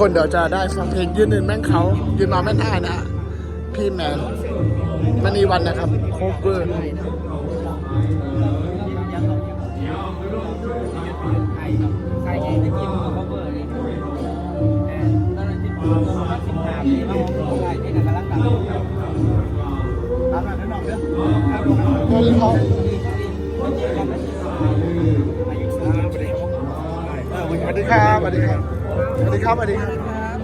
คนเดี๋ยวจะได้ฟังเพลงยืนหนึ่งแม่งเขา ยืนนอนแม่นท่านะพี่แมนมณีวันนะครับโคเวอร์ใครไมันก็ cover เลยเออตอนนั้นที่ผมว่าสิบห้าปีมาผมได้ที่นักกำลังดังตามมาข้างนอกเด้อครับผมเงินทองสวัสดีครับสวัสดีครับ สวัสดีครับสวัสดีครับ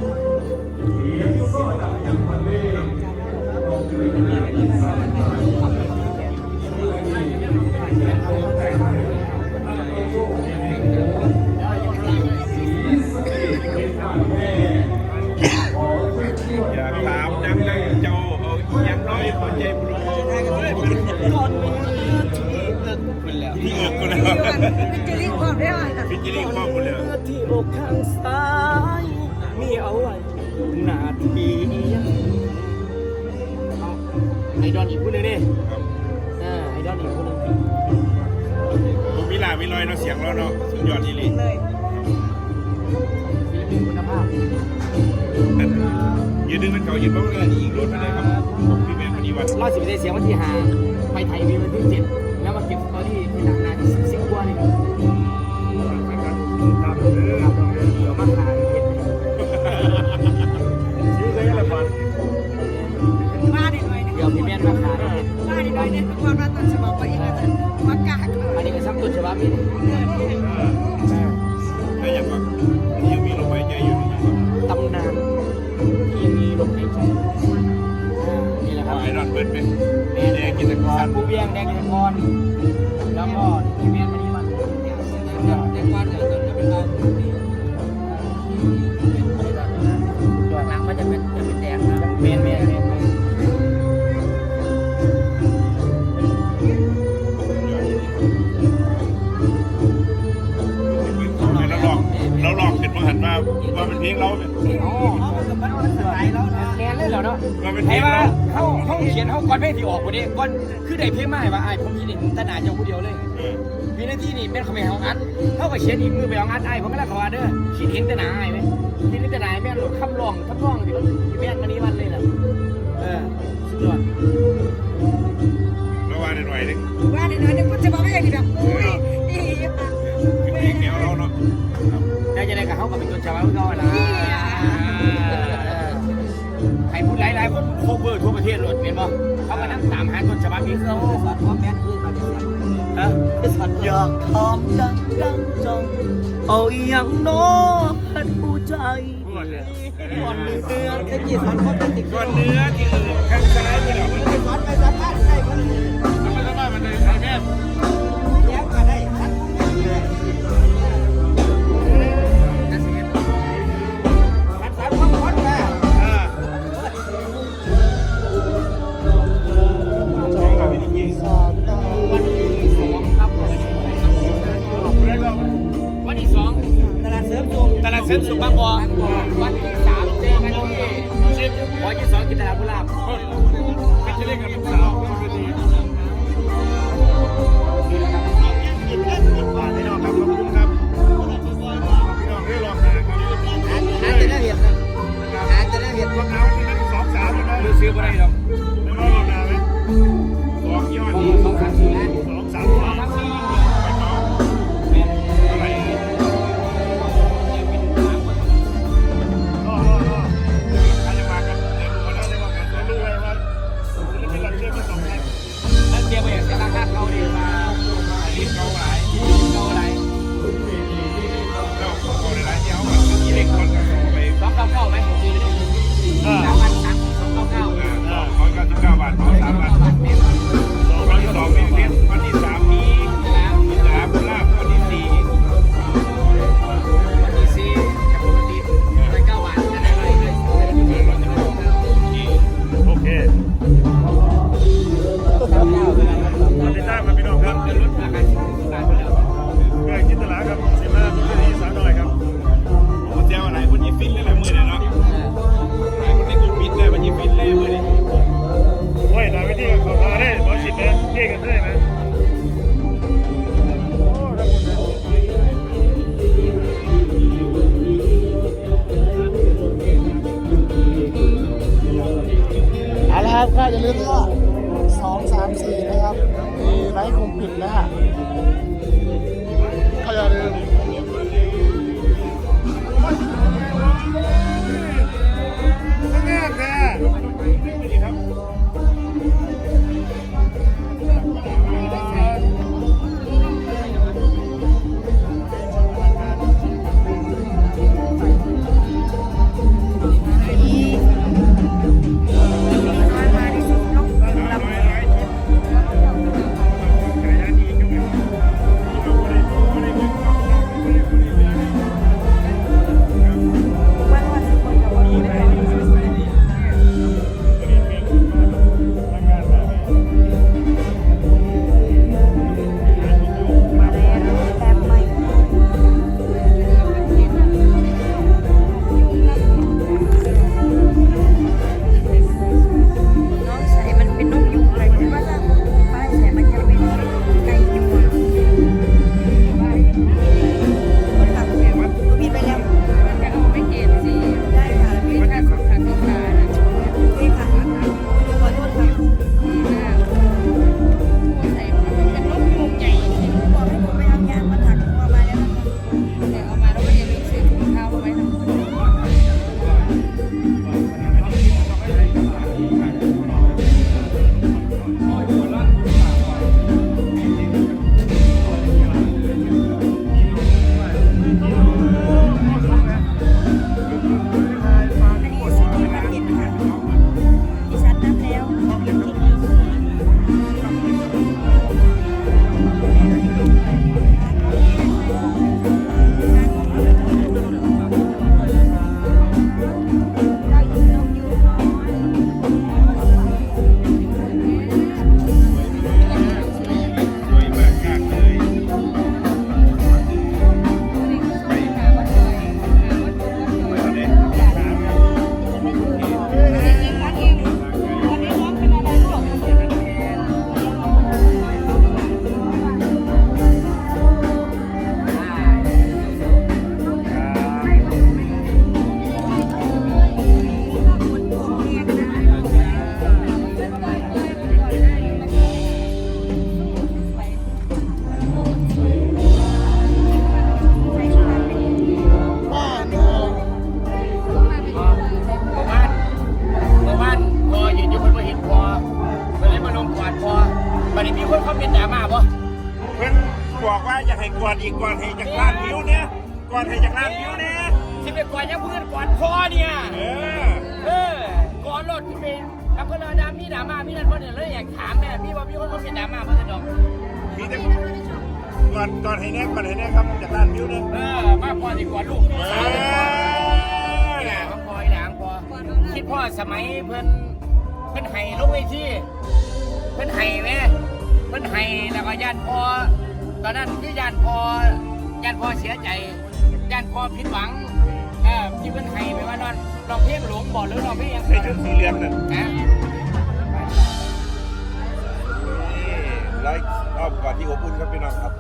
อยากถามนังนังเจ้าเอาอีหยังน้อยคนใจบุรุษที่อกกูแล้วเป็นจะรีบความได้ไหมพิจิริข้อกูแล้วที่อกข้างซ้ายมี เอาไว้หน้าที่ไอดอนอีกผู้หนึงดิอ่าไอดอนอีกผู้หนึงผมมีลามีรอยเนาะเสียงเราเนาะสุดยอดอีหลีเลยศิลปินคุณภาพยืนดึงมันเก่ายืนบ้างเลยอีกรถไปเลยครับผมพี่แม่พอดีวันรอบสิบเอ็ดเสียงวันที่ห้าไปไทยมีวันที่เจ็ดแล้วมาเก็บสตอรี่ที่หลังนาที่สิบสิบกว่านี่ครับเดี๋ยวมาขา แหละครับไอรอนเบิร์ดเป็นแม่แดงกิจกรสัตว์ผู้เบี้ยงแดงกิจกรแล้วก็พี่แม่นมานี่มันแดงวันเนี่ยจะเป็นเราหลังมันจะเป็นจะเป็นแดงนะเมนเมนเมนเราหลอกเราหลอกเห็นว่าหันมาว่าเป็นเพลงเราเนี่ยอ๋อ แกนเลยเหรอเนาะว่าเป็นเพไอ้ลงว่าเราเขาเขาเขียนเขาก่อนเพลงที่ออกวันนี้ก่อนคือได้เพลงมาให้ว่าไอ้ผมคิดเองแต่หนาเจ้าผู้เดียวเลยเออวินาทีนี่เป็นเขาไปเอางัดเขาก็เขียนอีกมือไปเอางัดไอ้ผมก็แล้วเขาว่าเด้อคิดเห็นแต่หนาไอ้ไหมคิดเห็นแต่หนาไอ้แม่นหลุดคำร้องคำร้องที่มันแม่นมานี้วันเลยล่ะเออสุดยอดเราว่าหน่อยนึงมาดิหน่อยเนี่ยมันจะบอกไม่ได้ดีแบบอุ้ยอีเป็นเพลงแนวเราเนาะได้จะได้กับเขากับเป็นคนชาวบ้านก็ละ ใครพูดหลายหลายคนโคเวอร์ทั่วประเทศหลดเป็นบ่เขามานั่งตามหาต้นฉบับนี้เขาสอนว่าแม่นคือมาเดียวฮะอยากทำดังดังจงเอาอย่างน้อพัดผู้ใจก่อนเนื้อแค่กี่สอนเขาติดก่อนเนื้อที่อื่นข้างซ้ายที่เรามันสอนไปสัมภาษณ์ใครคนทำไมทำไมมันเลยไอ้แม่ กอดอีกกอดให้จากล้านวิวเนี่ยกอดให้จากล้านวิวเนี่ยที่ไปก่อนยังเพื่อนก่อนพ่อเนี่ยเออเออก่อนรถที่เป็นกับเพื่อนดามีดราม่ามีนั่นเพราะเนี่ยเลยอยากถามแม่พี่ว่าพี่คนเขาเป็นดราม่าเพราะจะดอกมีแต่กอดกอดให้แน่กอดให้แน่ครับจากล้านวิวเนี่ยเออมาพ่อดีกว่าลูกเอสาวดีกว่าอหลานพ่อหลานพ่อคิดพ่อสมัยเพิ่นเพิ่นไห้ลงเวทีเพิ่นไห้แม่ เพิ่นไห้แล้วก็ญาติพ่อตอนนั้นที่ญาติพ่อญาติพ่อเสียใจญาติพ่อผิดหวังเออที่เพิ่นไห้ไปว่านอนร้องเพลงหลงบ่หรือร้องเพลงยังใส่ชุดสีเหลืองนั่นนะนี่ไลค์อ้อมกอดที่อบอุ่นครับพี่น้องครับ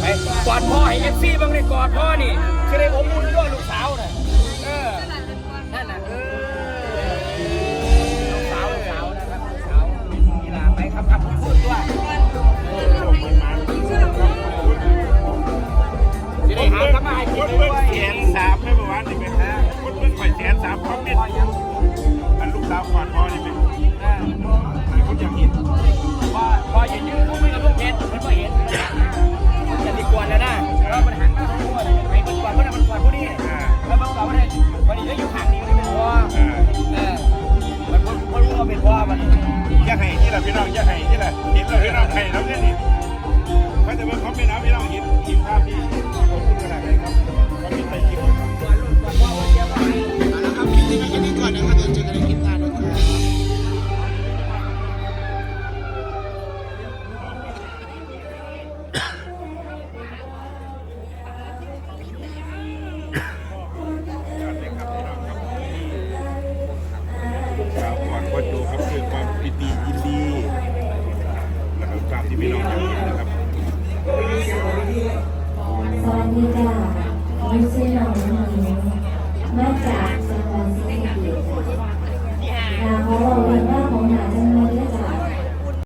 ไปกอดพ่อให้เอฟซีบ้างเลยกอดพ่อนี่จะได้อบอุ่นด้วยลูกสาวน่ะ โดครับเกิดความปิติยินดีนะครับตามที่พี่น้อง